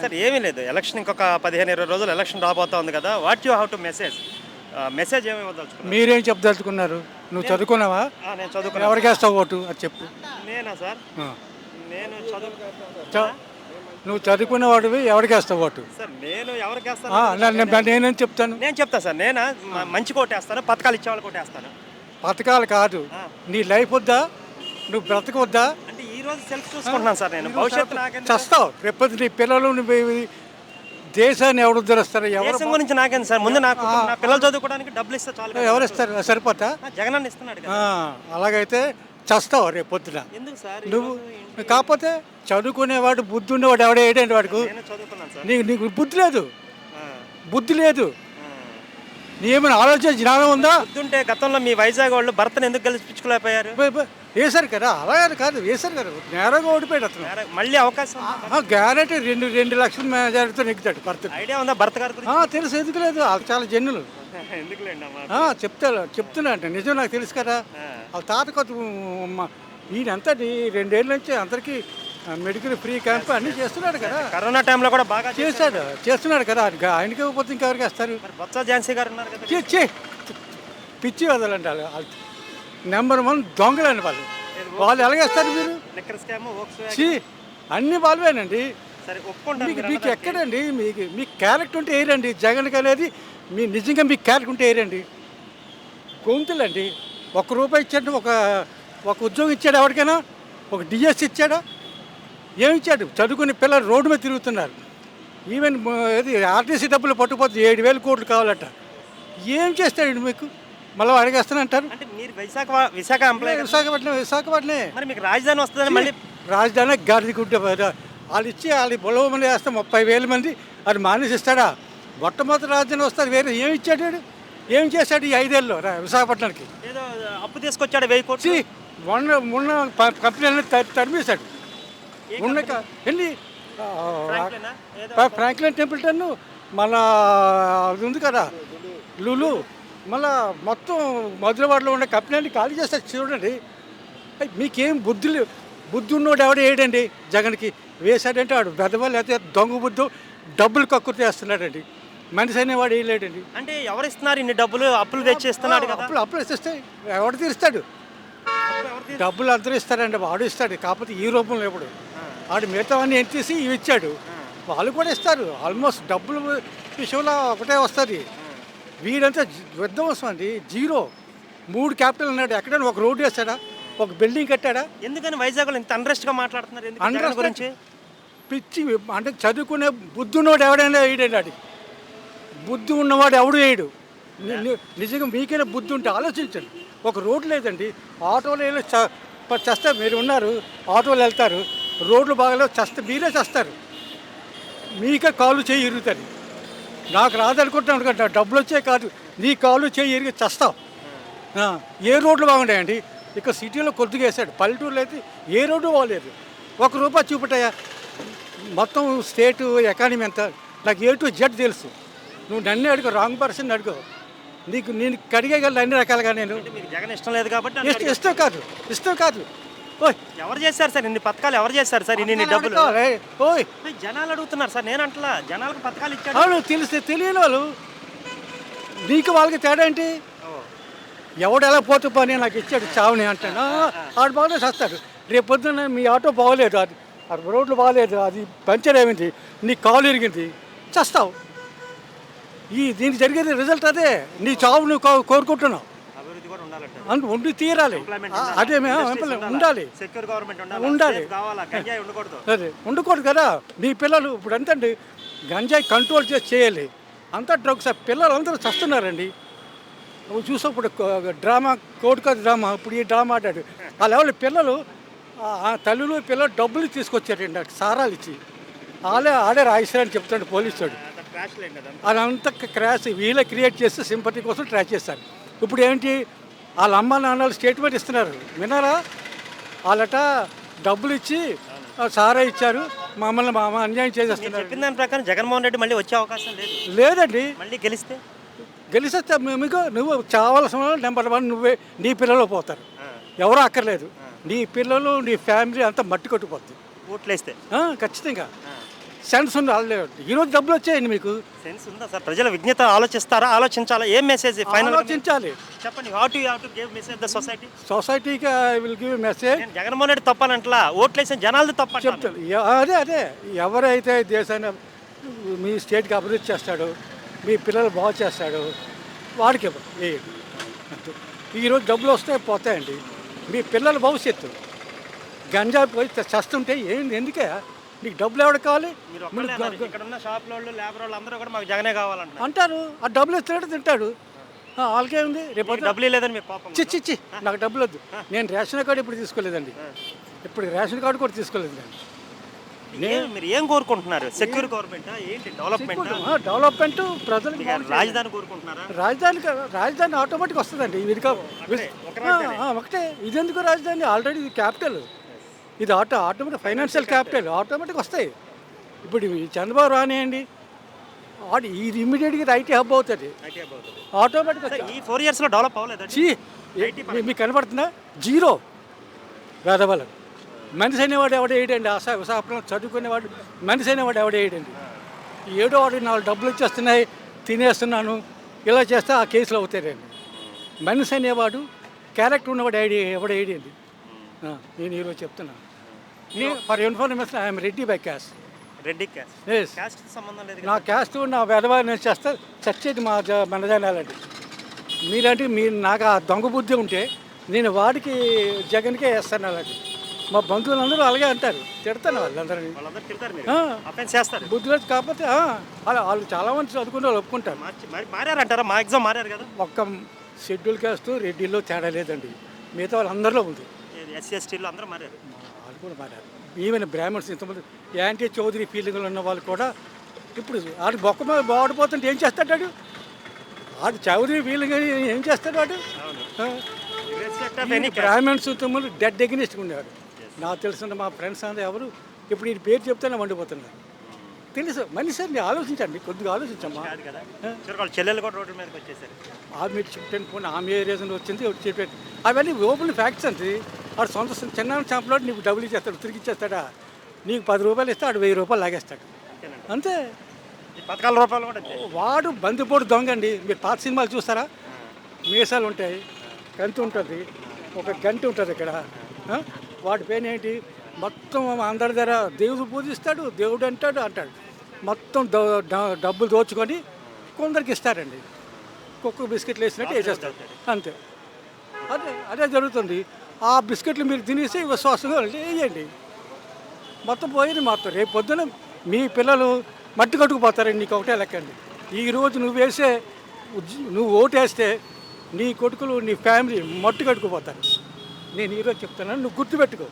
Sir ఏమీ లేదు. Election ఇంకొక పదిహేను ఇరవై రోజులు ఎలక్షన్ రాబోతా ఉంది కదా. What you have to message message ఏమి ఇవ్వదలుచుకున్నారు? మీరేం చెప్పదలుచుకున్నారు? నువ్వు చదువుకున్నావా? ఆ, నేను చదువుకున్నా ఎవరికి వేస్తావు ఓటు? అది చెప్పు. నేనా సార్? ఆ. నేను చదువు చ- నువ్వు చదువుకున్న వాడివి ఎవరికి వేస్తావు ఓటు? సార్ నేను ఎవరికి ఆ, వేస్తాను నా- నా- నేనేం చెప్తాను? నేను చెప్తా సార్ నేను? మంచి కోటేస్తాను పథకాలు ఇచ్చే వాళ్ళు కోటేస్తాను పథకాలు కాదు. నీ లైఫ్ వద్దా? నువ్వు బ్రతకొద్దా ఈ రోజు సెల్ఫ్ చూసుకుంటున్నాను సార్ నేను. భవిష్యత్తు? చస్తావు. రేపొద్దు నీ పిల్లలు దేశాన్ని ఎవరు ఉద్ధరిస్తారు ఎవరు దేశం గురించి నాకేం సార్? ముందు నాకు నా పిల్లలు చదువుకోవడానికి డబ్బులు ఇస్తే చాలు. ఎవరు ఇస్తారు సరిపోతా? ఆ, జగన్ అన్న ఇస్తున్నాడు అలాగైతే చస్తావు రేపు పొద్దున ఎందుకు సార్? నువ్వు కాకపోతే చదువుకునేవాడు బుద్ధి ఉన్నవాడు ఎవడే ఏడండి వాడికి? నీకు నీకు బుద్ధి లేదు. బుద్ధి లేదు. నీ ఏమైనా ఆలోచన జ్ఞానం ఉందా? పొద్దుంటే గతంలో మీ వైజాగ్ వాళ్ళు భర్తను ఎందుకు గెలిపించుకోలేకపోయారు? వేశారు కదా అలాగే కాదు వేశారు కదా నేరంగా ఓడిపోయాడు అతను. మళ్ళీ అవకాశం? గ్యారెంటీ రెండు రెండు లక్షల మెజారిటీతో నెగ్గుతాడు భర్త ఐడియా ఉందా భర్త గారి తెలుసు ఎందుకు లేదు చాలా జన్నులు చెప్తా చెప్తున్నా అంటే నిజం నాకు తెలుసు కదా. వాళ్ళ తాత కొత్త ఈయనంతా రెండేళ్ళ నుంచి అందరికీ మెడికల్ ఫ్రీ క్యాంప్ అన్నీ చేస్తున్నాడు కదా. కరోనా టైంలో కూడా బాగా. చేశాడు. చేస్తున్నాడు కదా ఆయనకి ఇవ్వకపోతే ఇంకెవరికి వేస్తారు? బొత్స ఝాన్సీ గారు పిచ్చి వదలండి వాళ్ళు. నెంబర్ వన్ దొంగలండి వాళ్ళు. వాళ్ళు ఎలాగేస్తారు మీరు? చీ అన్ని వాళ్ళవేనండి. మీకు మీకు. ఎక్కడండి? మీకు మీ క్యారెక్టర్ ఉంటే ఏరండి. జగన్కి అనేది మీ నిజంగా మీ క్యారెక్టర్ ఉంటే ఏరండి. గొంతులండి. ఒక రూపాయి ఇచ్చాడు ఒక ఒక ఉద్యోగం ఇచ్చాడు ఎవరికైనా? ఒక డిఎస్ ఇచ్చాడా? ఏమి ఇచ్చాడు? చదువుకునే పిల్లలు రోడ్డు మీద తిరుగుతున్నారు. ఈవెన్ ఏది ఆర్టీసీ డబ్బులు పట్టుకుపోతే ఏడు వేల కోట్లు కావాలట. ఏం చేస్తాడు మీకు? మళ్ళీ అడిగేస్తానంటారు అంటే మీరు విశాఖ విశాఖ ఎంప్లాయ్ కదా. విశాఖపట్నం విశాఖపట్నమే మరి మీకు రాజధాని వస్తుందని మళ్ళీ రాజధాని గాడిద గుడ్డ వాళ్ళు ఇచ్చి వాళ్ళు బొలవ మంది వేస్తే ముప్పై వేల మంది అది మానేసి ఇస్తాడా మొట్టమొదటి రాజధాని వస్తారు వేరే ఏమి ఇచ్చాడు వీడు? ఏం చేశాడు ఈ ఐదేళ్ళు రా- విశాఖపట్నానికి? ఏదో అప్పు తీసుకొచ్చాడు వెయ్యి కోట్లు. మొన్న మొన్న ప- కంపెనీలను త- తరిమేశాడు ఉన్న క- వెళ్ళి ఆ, ఫ్రాంక్లినా? ఏదో ఫ్రా- ఫ్రాంక్లిన్ టెంపుల్టన్ మన అది ఉంది కదా లులు మళ్ళా మొత్తం మధురవాడలో ఉన్న కంపెనీని ఖాళీ చేస్తారు చూడండి. మీకేం బుద్ధి బుద్ధి ఉన్నోడు ఎవడు వేయడండి జగన్కి వేశాడంటే వాడు బెదవ లేకపోతే దొంగ బుద్ధు డబ్బులు కక్కుర్తి చేస్తున్నాడండి మనిషి అనేవాడు వేయలేడండి అంటే ఎవరు ఇస్తున్నారు ఇన్ని డబ్బులు? అప్పులు తెచ్చి ఇస్తున్నాడు కదా. అప్పుడు అప్పులు ఇస్తే ఎవడు తీరుస్తాడు? డబ్బులు అందరూ ఇస్తారండి వాడు ఇస్తాడు. కాకపోతే ఈ రూపంలో ఎప్పుడు వాడు మిగతావన్నీ ఎంత తీసి ఇవి ఇచ్చాడు. వాళ్ళు కూడా ఇస్తారు. ఆల్మోస్ట్ డబ్బులు విషయంలో ఒకటే వస్తుంది. వీడంతా విధ్వంసం అండి. జీరో. మూడు క్యాపిటల్ ఉన్నాడు. ఎక్కడైనా ఒక రోడ్డు వేస్తాడా? ఒక బిల్డింగ్ కట్టాడా? ఎందుకని వైజాగ్లో ఇంత అన్రెస్ట్గా మాట్లాడుతున్నారు Unrest గురించి? పిచ్చి అంటే చదువుకునే బుద్ధి ఉన్నవాడు ఎవడైనా వేయడండి బుద్ధి ఉన్నవాడు ఎవడు వేయడు. నిజంగా మీకైనా బుద్ధి ఉంటే ఆలోచించండి. ఒక రోడ్డు లేదండి. ఆటోలో వెళ్ళి చస్తే మీరు ఉన్నారు. ఆటోలు వెళ్తారు. రోడ్లు బాగాలేవు చస్తే మీరే చేస్తారు. మీకే కాలు చేయి ఇరుగుతుంది నాకు రాదనుకుంటున్నాను కదా డబ్బులు వచ్చే కాదు. నీ కాలు చేయి ఇరిగి చస్తావు. ఏ రోడ్లు బాగుంటాయండి? ఇక సిటీలో కొద్దిగా వేసాడు. పల్లెటూరులో అయితే ఏ రోడ్డు బాగలేదు. ఒక రూపాయి చూపుతాయా మొత్తం స్టేట్ ఎకానమీ ఎంత నాకు ఏ టు జెడ్ తెలుసు. నువ్వు నన్ను అడుగు రాంగ్ పర్సన్ అడుగు. నీకు నేను కడిగేయగలను అన్ని రకాలుగా నేను. జగన్ ఇష్టం లేదు కాబట్టి. ఇష్టం కాదు. ఇష్టం కాదు. ఓయ్ ఎవరు చేశారు సార్ ఇన్ని పథకాలు? ఎవరు చేశారు సార్ ఇన్ని డబ్బులు. ఓయ్. జనాలు అడుగుతున్నారు సార్ నేను అంటలా జనాలకు పథకాలు ఇచ్చాడు. అవును తెలిస్తే తెలియని వాళ్ళు. నీకు వాళ్ళకి తేడా ఏంటి? ఎవడు ఎలా పోతూ పని నాకు ఇచ్చాడు చావుని అంటాను. ఆడు బాగానే చేస్తాడు. రేపు పొద్దున్న మీ ఆటో బాగోలేదు అది అది రోడ్లు బాగలేదు అది పంచర్ అయింది నీ కాలు ఇరిగింది చస్తావు. ఈ దీనికి జరిగేది రిజల్ట్ అదే. నీ చావు నువ్వు కోరుకుంటున్నావు. అందు ఉండి తీరాలి? అదే మేము ఉండాలా? ఉండాలి. అదే ఉండకూడదు కదా. మీ పిల్లలు ఇప్పుడు ఎంతండి గంజాయి కంట్రోల్ చేసి చేయాలి. అంతా డ్రగ్స్ పిల్లలు అందరూ చస్తున్నారండి. నువ్వు చూసావు ఇప్పుడు డ్రామా కోడిక డ్రామా. ఇప్పుడు ఈ డ్రామా ఆడాడు. ఆ లెవెల్ పిల్లలు ఆ తల్లులు పిల్లలు డబ్బులు తీసుకొచ్చారండి. సారాలు ఇచ్చి. వాళ్ళే ఆడే రాయిస్తారని చెప్తాడు పోలీసు ట్రాష్ అదంతా. క్రాష్ వీళ్ళే క్రియేట్ చేసి సింపతి కోసం ట్రై చేస్తారు. ఇప్పుడు ఏంటి? వాళ్ళ అమ్మ నాన్నలు స్టేట్మెంట్ ఇస్తున్నారు. విన్నారా? వాళ్ళట డబ్బులు ఇచ్చి సారా ఇచ్చారు. మమ్మల్ని మా అమ్మ అన్యాయం చేసేస్తున్నారు. చెప్పిన దాని ప్రకారం జగన్మోహన్ రెడ్డి మళ్ళీ వచ్చే అవకాశం లేదు. లేదండి. మళ్ళీ గెలిస్తే? గెలిస్తే మీకు నువ్వు చావాల్సిన నెంబర్ వన్ నువ్వే నీ పిల్లలు పోతారు. ఎవరో అక్కర్లేదు. నీ పిల్లలు నీ ఫ్యామిలీ అంతా మట్టి కొట్టుకుపోద్ది. ఓట్లేస్తే? ఖచ్చితంగా. సెన్స్ ఉంది వాళ్ళే ఈరోజు డబ్బులు వచ్చాయండి మీకు? సెన్స్ ఉందా సార్? ప్రజల విజ్ఞత ఆలోచిస్తారా? ఆలోచించాలా? ఏం మెసేజ్ ఫైనల్ ఆలోచించాలి. చెప్పండి how to to give message the society సొసైటీకి will give message Jaganmohan Reddy తప్పనంట్లా ఓట్లేసిన జనాలది తప్ప చెప్తాను. ఎ- అదే అదే. ఎవరైతే దేశాన్ని మీ స్టేట్కి అభివృద్ధి చేస్తాడో మీ పిల్లలు బాగు చేస్తాడో వాడికి ఈరోజు డబ్బులు వస్తాయి పోతాయండి. మీ పిల్లల భవిష్యత్తు. గంజా పోయి చస్తుంటే ఏంటి ఎందుకే? మీకు డబ్బులు ఎవరికి కావాలి. ఇక్కడ ఉన్న షాప్ వాళ్ళు లేబర్ వాళ్ళు అందరూ కూడా మాకు జగనే కావాలంటున్నారు. అంటారు ఆ డబ్బులు ఇస్తాడు తింటాడు. వాళ్ళకే ఉంది. రేపు డబ్బులు లేదని మీకు కోపం చి చి చి నాకు డబ్బులు వద్దు. నేను రేషన్ కార్డు ఇప్పుడు తీసుకోలేదండి. ఇప్పుడు రేషన్ కార్డు కూడా తీసుకోలేదండి ఏం- మీరు ఏం కోరుకుంటున్నారు? సెక్యూర్ గవర్నమెంట్ ఏంటి డెవలప్మెంట్ డెవలప్మెంట్ ప్రజలకు బాగు రాజధాని కోరుకుంటున్నారా? రాజధాని రాజధాని ఆటోమేటిక్ వస్తుందండి. ఇది ఒకటే ఇది ఎందుకు రాజధాని? ఆల్రెడీ ఇది క్యాపిటల్ ఇది auto automatic financial capital automatic వస్తాయి. ఇప్పుడు చంద్రబాబు రానియండి. ఇది ఇమ్మీడియట్గా ఇది ఐటీ హబ్ అవుతుంది. ఆటోమేటిక్ ఈ ఫోర్ ఇయర్స్లో డెవలప్ మీ- మీకు కనపడుతుందా? జీరో. వేదవాళ్ళకు మనిషి అనేవాడు ఎవడ వేయడండి? ఆశా విశాఖపట్నం చదువుకునేవాడు మనిషి అనేవాడు ఎవడ వేయడండి? ఈ ఏడో వాడు నాలుగు డబ్బులు వచ్చేస్తున్నాయి తినేస్తున్నాను ఇలా చేస్తే ఆ కేసులు అవుతారండి మనిషి అనేవాడు క్యారెక్టర్ ఉన్నవాడు ఐడి ఎవడ వేయడండి? ఆ, నేను ఈరోజు చెప్తున్నాను నేను for information I'm Reddy by caste Reddy caste yes caste సంబంధం లేదు నా క్యాస్ట్ నా వెధవా నేను చేస్తే చచ్చేది మా జ- మన జనాలండి. మీలాంటి మీరు నాకు ఆ దొంగ బుద్ధి ఉంటే నేను వాడికి జగన్కే వేస్తాను అలాంటి మా బంధువులందరూ అలాగే అంటారు. తిడతాను వాళ్ళందరినీ. చేస్తారు. బుద్ధి లేదు కాకపోతే అలా వాళ్ళు చాలామంది చదువుకునే వాళ్ళు ఒప్పుకుంటారు. మారారంటారా? మా ఎగ్జామ్ మారారు కదా. ఒక్క షెడ్యూల్ క్యాస్ట్ రెడ్డిలో తేడా లేదండి. మిగతా వాళ్ళందరిలో ఉంది. ఎస్సీ ఎస్టీలు అందరూ మారారు. వాళ్ళు కూడా మారారు. ఈవెన్ బ్రాహ్మణ్స్ ఇంతమంది యాంటీ చౌదరి ఫీలింగ్లు ఉన్న వాళ్ళు కూడా ఇప్పుడు ఆడు బొక్క మీద బాడిపోతుంటే ఏం చేస్తాడు వాడు? ఆడు చౌదరి ఫీలింగ్ అని ఏం చేస్తాడు వాడు. బ్రాహ్మణ్స్ తమ్ముడు డెడ్ ఎగ్నిస్ట్ ఉండేవాడు నాకు తెలిసిన మా ఫ్రెండ్స్ అందరూ ఎవరు ఇప్పుడు ఈ పేరు చెప్తేనే వండిపోతున్నారు. తెలుసు. మనిషి అండి ఆలోచించండి. కొద్దిగా ఆలోచించమ్మా. చెల్లెలు కూడా రోడ్డు మీదకి వచ్చేసారు. ఆ మీరు చెప్పాను పోనీ ఆమె ఏ రీజన్ వచ్చింది చెప్పాడు అవన్నీ ఓపెన్ ఫ్యాక్ట్స్ అండి. వాడు సొంత చిన్న చేపలో నీకు డబ్బులు ఇచ్చేస్తాడు తిరిగి ఇచ్చేస్తాడా? నీకు పది రూపాయలు ఇస్తే ఆడు వెయ్యి రూపాయలు లాగేస్తాడు. అంతే. పథకాల రూపాయలు కూడా. వాడు బందిపోటు దొంగ అండి మీరు పాత సినిమాలు చూస్తారా? మీసాలు ఉంటాయి కంతి ఉంటుంది ఒక గంట ఉంటుంది ఇక్కడ? వాడి పేరు ఏంటి మొత్తం అందరి దగ్గర దేవుడు పూజిస్తాడు దేవుడు అంటాడు అంటాడు. మొత్తం డబ్బులు దోచుకొని కొందరికి ఇస్తారండి. కుక్క బిస్కెట్లు వేసినట్టు వేసేస్తాడు అంతే. అదే అదే జరుగుతుంది. ఆ బిస్కెట్లు మీరు తినేసి విశ్వాసంగా వేయండి. మొత్తం పోయింది మొత్తం రేపు పొద్దున మీ పిల్లలు మట్టి కట్టుకుపోతారండి నీకు ఒకటే లెక్కండి. ఈరోజు నువ్వు వేసే నువ్వు ఓటేస్తే నీ కొడుకులు నీ ఫ్యామిలీ మట్టి కట్టుకుపోతారు. నేను ఈరోజు చెప్తున్నాను నువ్వు గుర్తుపెట్టుకో.